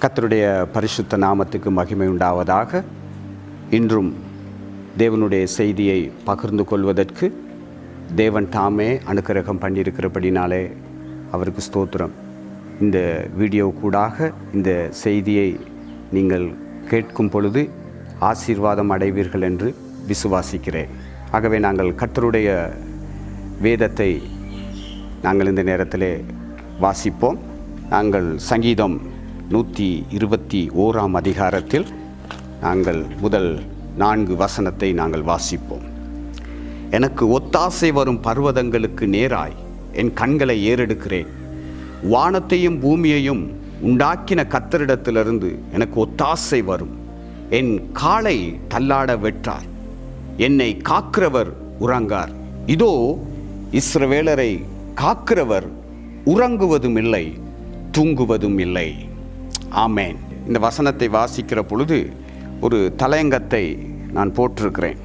கத்தருடைய பரிசுத்த நாமத்துக்கு மகிமை உண்டாவதாக. இன்றும் தேவனுடைய செய்தியை பகிர்ந்து கொள்வதற்கு தேவன் தாமே அனுக்கிரகம் பண்ணியிருக்கிறபடினாலே அவருக்கு ஸ்தோத்திரம். இந்த வீடியோ கூடாக இந்த செய்தியை நீங்கள் கேட்கும் பொழுது ஆசீர்வாதம் அடைவீர்கள் என்று விசுவாசிக்கிறேன். ஆகவே நாங்கள் கத்தருடைய வேதத்தை நாங்கள் இந்த நேரத்தில் வாசிப்போம். நாங்கள் சங்கீதம் நூற்றி இருபத்தி ஓராம் அதிகாரத்தில் நாங்கள் முதல் நான்கு வசனத்தை நாங்கள் வாசிப்போம். எனக்கு ஒத்தாசை வரும் பர்வதங்களுக்கு நேராய் என் கண்களை ஏறெடுக்கிறேன். வானத்தையும் பூமியையும் உண்டாக்கின கத்தரிடத்திலிருந்து எனக்கு ஒத்தாசை வரும். என் காலை தள்ளாட வெற்றார் என்னை காக்கிறவர் உறங்கார். இதோ இஸ்ரவேலரை காக்கிறவர் உறங்குவதும் இல்லை தூங்குவதும் இல்லை ஆமேன். இந்த வசனத்தை வாசிக்கிற பொழுது ஒரு தலையங்கத்தை நான் போட்டிருக்கிறேன்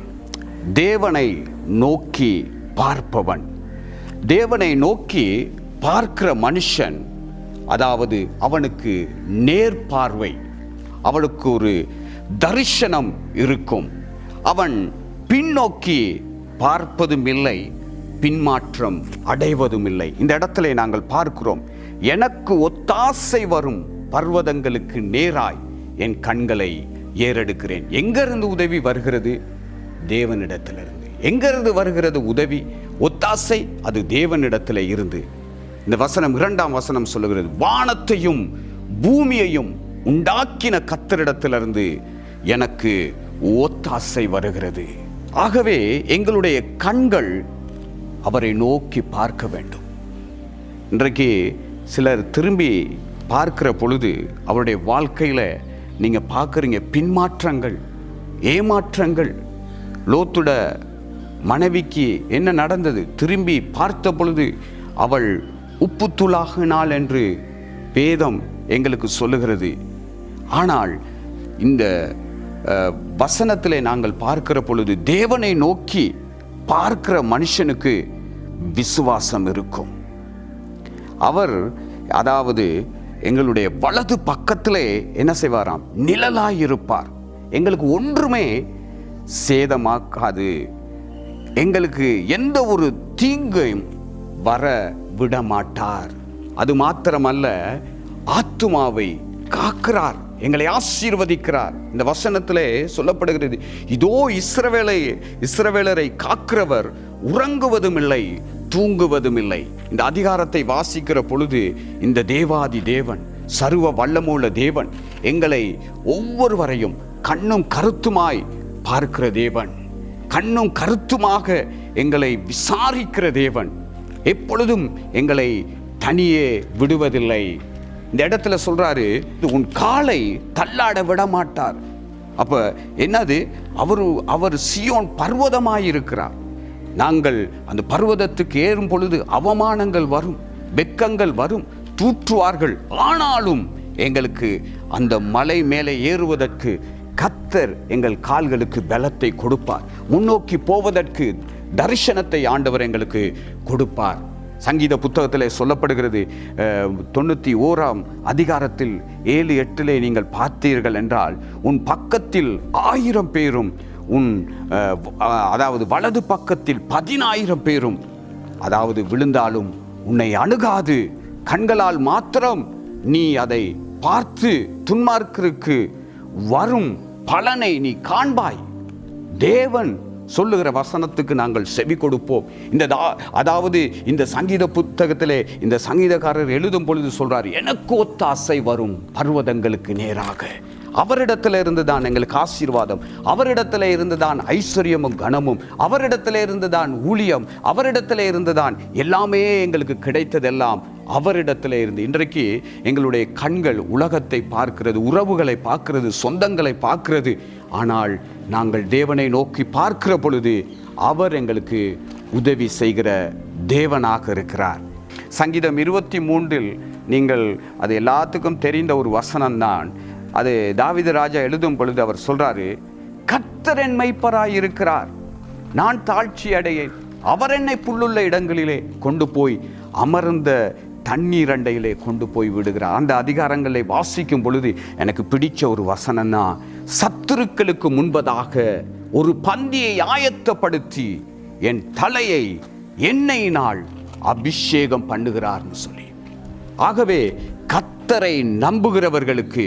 தேவனை நோக்கி பார்ப்பவன். தேவனை நோக்கி பார்க்கிற மனுஷன் அதாவது அவனுக்கு நேர்பார்வை அவனுக்கு ஒரு தரிசனம் இருக்கும். அவன் பின்னோக்கி பார்ப்பதும் இல்லை பின்மாற்றம் அடைவதும் இல்லை இந்த இடத்துல நாங்கள் பார்க்கிறோம் எனக்கு ஒத்தாசை வரும் பர்வதங்களுக்கு நேராய் என் கண்களை ஏறெடுக்கிறேன். எங்கிருந்து உதவி வருகிறது? தேவனிடத்திலிருந்து. எங்கிருந்து வருகிறது உதவி? ஒத்தாசை அது தேவனிடத்தில் இருந்து. இந்த வசனம் இரண்டாம் வசனம் சொல்லுகிறது வானத்தையும் பூமியையும் உண்டாக்கின கத்தரிடத்திலிருந்து எனக்கு ஒத்தாசை வருகிறது. ஆகவே எங்களுடைய கண்கள் அவரை நோக்கி பார்க்க வேண்டும். இன்றைக்கு சிலர் திரும்பி பார்க்கிற பொழுது அவருடைய வாழ்க்கையில் நீங்கள் பார்க்குறீங்க பின்மாற்றங்கள் ஏமாற்றங்கள். லோத்துட மனைவிக்கு என்ன நடந்தது? திரும்பி பார்த்த பொழுது அவள் உப்புத்துளாகினாள் என்று வேதம் எங்களுக்கு சொல்லுகிறது. ஆனால் இந்த வசனத்தில் நாங்கள் பார்க்கிற பொழுது தேவனை நோக்கி பார்க்கிற மனுஷனுக்கு விசுவாசம் இருக்கும். அவர் அதாவது எங்களுடைய வலது பக்கத்திலே என்ன செய்வாராம்? நிழலாய் இருப்பார் எங்களுக்கு ஒன்றுமே சேதமாக்காது. எங்களுக்கு எந்த ஒரு தீங்கையும் வர விட மாட்டார் அது மாத்திரமல்ல ஆத்துமாவை காக்கிறார். எங்களை ஆசீர்வதிக்கிறார். இந்த வசனத்திலே சொல்லப்படுகிறது இதோ இஸ்ரவேலை இஸ்ரவேலரை காக்கிறவர் உறங்குவதும் இல்லை தூங்குவதும் இல்லை இந்த அதிகாரத்தை வாசிக்கிற பொழுது இந்த தேவாதி தேவன் சர்வ வல்லமுள்ள தேவன் எங்களை ஒவ்வொருவரையும் கண்ணும் கருத்துமாய் பார்க்கிற தேவன் கண்ணும் கருத்துமாக எங்களை விசாரிக்கிற தேவன் எப்பொழுதும் எங்களை தனியே விடுவதில்லை. இந்த இடத்துல சொல்றாரு உன் காலை தள்ளாட விட மாட்டார் அப்ப என்னது? அவர் அவர் சியோன் பர்வதமாக இருக்கிறார் நாங்கள் அந்த பர்வதத்துக்கு ஏறும் பொழுது அவமானங்கள் வரும் வெக்கங்கள் வரும் தூற்றுவார்கள். ஆனாலும் எங்களுக்கு அந்த மலை மேலே ஏறுவதற்கு கத்தர் எங்கள் கால்களுக்கு பலத்தை கொடுப்பார். முன்னோக்கி போவதற்கு தரிசனத்தை ஆண்டவர் எங்களுக்கு கொடுப்பார். சங்கீத புத்தகத்தில் சொல்லப்படுகிறது தொண்ணூற்றி ஓராம் அதிகாரத்தில் ஏழு எட்டிலே நீங்கள் பார்த்தீர்கள் என்றால் உன் பக்கத்தில் ஆயிரம் பேரும் உன் அதாவது வலது பக்கத்தில் பதினாயிரம் பேரும் அதாவது விழுந்தாலும் உன்னை அணுகாது கண்களால் மாத்திரம் நீ அதை பார்த்து துன்மார்க்கருக்கு வரும் பலனை நீ காண்பாய். தேவன் சொல்லுகிற வசனத்துக்கு நாங்கள் செவி கொடுப்போம். இந்த அதாவது இந்த சங்கீத புத்தகத்திலே இந்த சங்கீதக்காரர் எழுதும் பொழுது சொல்றார் எனக்கு ஒத்த ஆசை வரும் பர்வதங்களுக்கு நேராக. அவரிடத்துல இருந்து தான் எங்களுக்கு ஆசீர்வாதம். அவரிடத்துல இருந்து தான் ஐஸ்வர்யமும் கனமும். அவரிடத்துல இருந்து தான் ஊழியம். அவரிடத்துல இருந்து தான் எல்லாமே எங்களுக்கு கிடைத்ததெல்லாம் அவரிடத்தில் இருந்து இன்றைக்கு எங்களுடைய கண்கள் உலகத்தை பார்க்கிறது உறவுகளை பார்க்கிறது சொந்தங்களை பார்க்கிறது. ஆனால் நாங்கள் தேவனை நோக்கி பார்க்கிற பொழுது அவர் எங்களுக்கு உதவி செய்கிற தேவனாக இருக்கிறார். சங்கீதம் இருபத்தி மூன்றில் நீங்கள் அது எல்லாத்துக்கும் தெரிந்த ஒரு வசனம்தான். அது தாவித ராஜா எழுதும் பொழுது அவர் சொல்றாரு கர்த்தர் மெய்ப்பராய் இருக்கிறார் நான் தாழ்ச்சி அடையேன் அவர் என்னை புல்லுள்ள இடங்களிலே கொண்டு போய் அமர்ந்த தண்ணீர் அண்டையிலே கொண்டு போய் விடுகிறார் அந்த அதிகாரங்களை வாசிக்கும் பொழுது எனக்கு பிடிச்ச ஒரு வசனம்னா சத்துருக்களுக்கு முன்பதாக ஒரு பந்தியை ஆயத்தப்படுத்தி என் தலையை எண்ணெயினால் அபிஷேகம் பண்ணுகிறார்னு சொல்லி. ஆகவே கத்தரை நம்புகிறவர்களுக்கு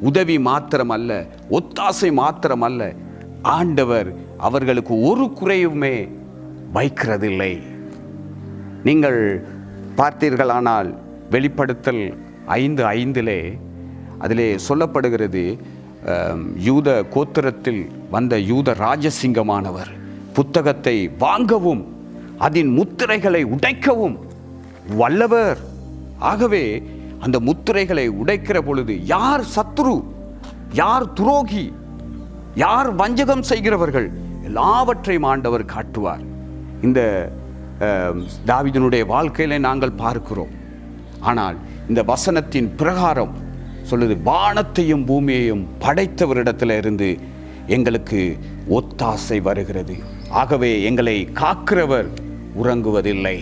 உதவி மாத்திரமல்ல ஒத்தாசை மாத்திரமல்ல ஆண்டவர் அவர்களுக்கு ஒரு குறையுமே வைக்கிறதில்லை. நீங்கள் பார்த்தீர்களானால் வெளிப்படுத்தல் ஐந்து ஐந்திலே அதிலே சொல்லப்படுகிறது யூத கோத்திரத்தில் வந்த யூத ராஜசிங்கமானவர் புத்தகத்தை வாங்கவும் அதன் முத்திரைகளை உடைக்கவும் வல்லவர். ஆகவே அந்த முத்திரைகளை உடைக்கிற பொழுது யார் சத்ரு யார் துரோகி யார் வஞ்சகம் செய்கிறவர்கள் எல்லாவற்றையும் ஆண்டவர் காட்டுவார். இந்த தாவிதனுடைய வாழ்க்கையில நாங்கள் பார்க்கிறோம். ஆனால் இந்த வசனத்தின் பிரகாரம் சொல்லுது வானத்தையும் பூமியையும் படைத்தவரிடத்தில் இருந்து எங்களுக்கு ஒத்தாசை வருகிறது. ஆகவே எங்களை காக்கிறவர் உறங்குவதில்லை.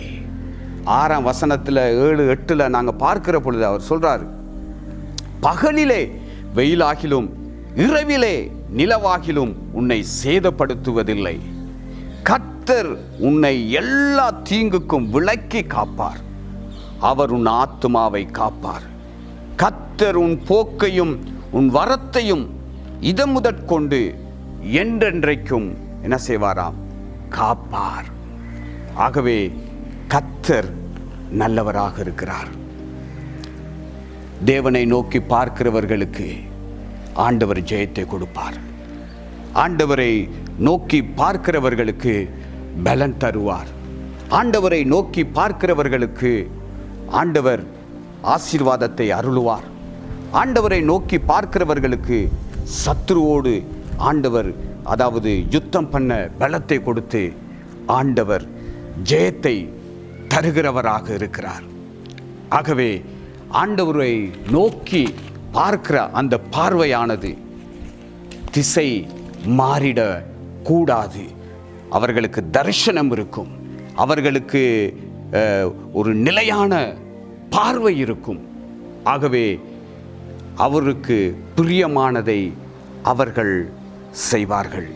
ஆறாம் வசனத்தில் ஏழு எட்டில் நாங்கள் பார்க்கிற பொழுது அவர் சொல்றாரு பகலிலே வெயிலாகிலும் இரவிலே நிலவாகிலும் உன்னை சேதப்படுத்துவதில்லை. கர்த்தர் உன்னை எல்லா தீங்குக்கும் விலக்கி காப்பார். அவர் உன் ஆத்துமாவை காப்பார். கர்த்தர் உன் போக்கையும் உன் வரத்தையும் இதமுதற்கொண்டு என்றென்றைக்கும் என்ன செய்வாராம்? காப்பார். ஆகவே கத்தர் நல்லவராக இருக்கிறார். தேவனை நோக்கி பார்க்கிறவர்களுக்கு ஆண்டவர் ஜெயத்தை கொடுப்பார். ஆண்டவரை நோக்கி பார்க்கிறவர்களுக்கு பலன் தருவார். ஆண்டவரை நோக்கி பார்க்கிறவர்களுக்கு ஆண்டவர் ஆசீர்வாதத்தை அருளுவார். ஆண்டவரை நோக்கி பார்க்கிறவர்களுக்கு சத்ருவோடு ஆண்டவர் அதாவது யுத்தம் பண்ண பலத்தை கொடுத்து ஆண்டவர் ஜெயத்தை தருகிறவராக இருக்கிறார். ஆகவே ஆண்டவரை நோக்கி பார்க்கிற அந்த பார்வையானது திசை மாறிட கூடாது. அவர்களுக்கு தரிசனம் இருக்கும். அவர்களுக்கு ஒரு நிலையான பார்வை இருக்கும். ஆகவே அவருக்கு பிரியமானதை அவர்கள் செய்வார்கள்.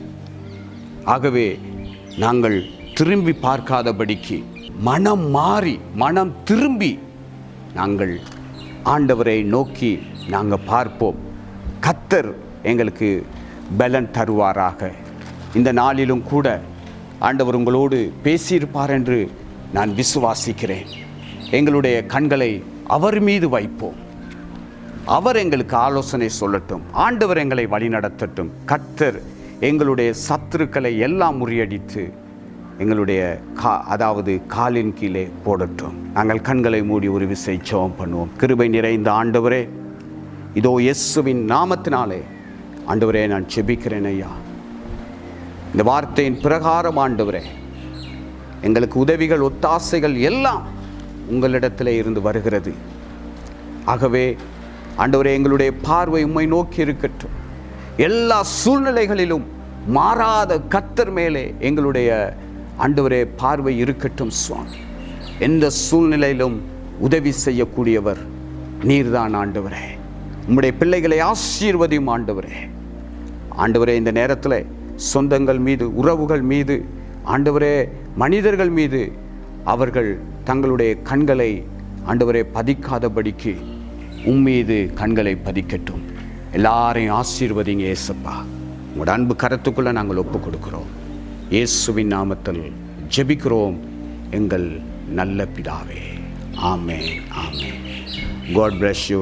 ஆகவே நாங்கள் திரும்பி பார்க்காதபடிக்கு மனம் மாறி மனம் திரும்பி நாங்கள் ஆண்டவரை நோக்கி நாங்கள் பார்ப்போம். கத்தர் எங்களுக்கு பலன் தருவாராக. இந்த நாளிலும் கூட ஆண்டவர் உங்களோடு பேசியிருப்பார் என்று நான் விசுவாசிக்கிறேன். எங்களுடைய கண்களை அவர் மீது வைப்போம். அவர் எங்களுக்கு ஆலோசனை சொல்லட்டும். ஆண்டவர் எங்களை வழிநடத்தட்டும் கத்தர் எங்களுடைய சத்துருக்களை எல்லாம் முறியடித்து எங்களுடைய கா அதாவது காலின் கீழே போடட்டும். நாங்கள் கண்களை மூடி ஒரு விசை சோம் பண்ணுவோம். கிருபை நிறைந்த ஆண்டவரே இதோ இயேசுவின் நாமத்தினாலே. ஆண்டவரே நான் செபிக்கிறேன் ஐயா. இந்த வார்த்தையின் பிரகாரம் ஆண்டவரே எங்களுக்கு உதவிகள் ஒத்தாசைகள் எல்லாம் உங்களிடத்தில் இருந்து வருகிறது. ஆகவே ஆண்டவரே எங்களுடைய பார்வை உம்மை நோக்கி இருக்கட்டும். எல்லா சூழ்நிலைகளிலும் மாறாத கத்தர் மேலே எங்களுடைய ஆண்டவரே பார்வை இருக்கட்டும் சுவாமி. எந்த சூழ்நிலையிலும் உதவி செய்யக்கூடியவர் நீர்தான் ஆண்டவரே. உம்முடைய பிள்ளைகளை ஆசீர்வதியும் ஆண்டவரே. ஆண்டவரே இந்த நேரத்தில் சொந்தங்கள் மீது உறவுகள் மீது ஆண்டவரே மனிதர்கள் மீது அவர்கள் தங்களுடைய கண்களை ஆண்டவரே பதிக்காதபடிக்கு உம்மீது கண்களை பதிக்கட்டும். எல்லாரையும் ஆசீர்வதிங்க ஏசப்பா உங்களோட அன்பு கரத்துக்குள்ளே நாங்கள் ஒப்பு கொடுக்கிறோம் இயேசுவின் நாமத்தில் ஜெபிக்கிறோம். எங்கள் நல்ல பிதாவே. ஆமே ஆமே காட் பிளஸ் யூ